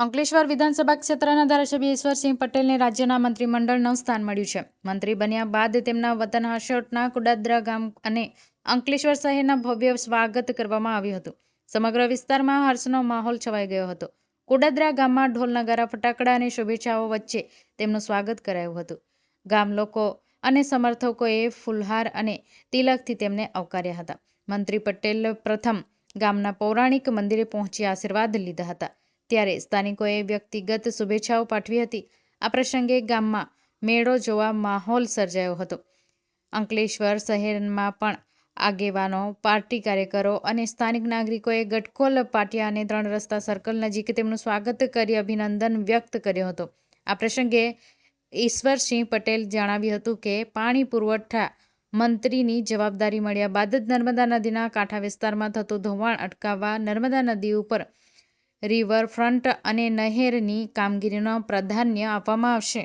અંકલેશ્વર વિધાનસભા ક્ષેત્રના ધારાસભ્ય ઈશ્વરસિંહ પટેલને રાજ્યના મંત્રીમંડળનું સ્થાન મળ્યું છે. મંત્રી બન્યા બાદ તેમના વતન હાશોટના કુડાદરા ગામ અને અંકલેશ્વર શહેરના ભવ્ય સ્વાગત કરવામાં આવ્યું હતું. સમગ્ર વિસ્તારમાં હર્ષનો માહોલ છવાઈ ગયો હતો. કુડાદરા ગામમાં ઢોલ નગારા ફટાકડા અને શુભેચ્છાઓ વચ્ચે તેમનું સ્વાગત કરાયું હતું. ગામ લોકો અને સમર્થકોએ ફુલહાર અને તિલકથી તેમને આવકાર્યા હતા. મંત્રી પટેલ પ્રથમ ગામના પૌરાણિક મંદિરે પહોંચી આશીર્વાદ લીધા હતા. ત્યારે સ્થાનિકોએ વ્યક્તિગત શુભેચ્છાઓ પાઠવી હતી. આ પ્રસંગે ગામમાં મેળો જોવા માહોલ સર્જાયો હતો. અંકલેશ્વર શહેરમાં પણ આગેવાનો, પાર્ટી કાર્યકરો અને સ્થાનિક નાગરિકોએ ગટકોલ પાટિયા અને ત્રણ રસ્તા સર્કલ નજીક તેમનું સ્વાગત કરી અભિનંદન વ્યક્ત કર્યો હતો. આ પ્રસંગે ઈશ્વરસિંહ પટેલ જણાવ્યું હતું કે, પાણી પુરવઠા મંત્રીની જવાબદારી મળ્યા બાદ જ નર્મદા નદીના કાંઠા વિસ્તારમાં થતું ધોવાણ અટકાવવા નર્મદા નદી ઉપર રિવરફ્રન્ટ અને નહેરની કામગીરીનો પ્રાધાન્ય આપવામાં આવશે.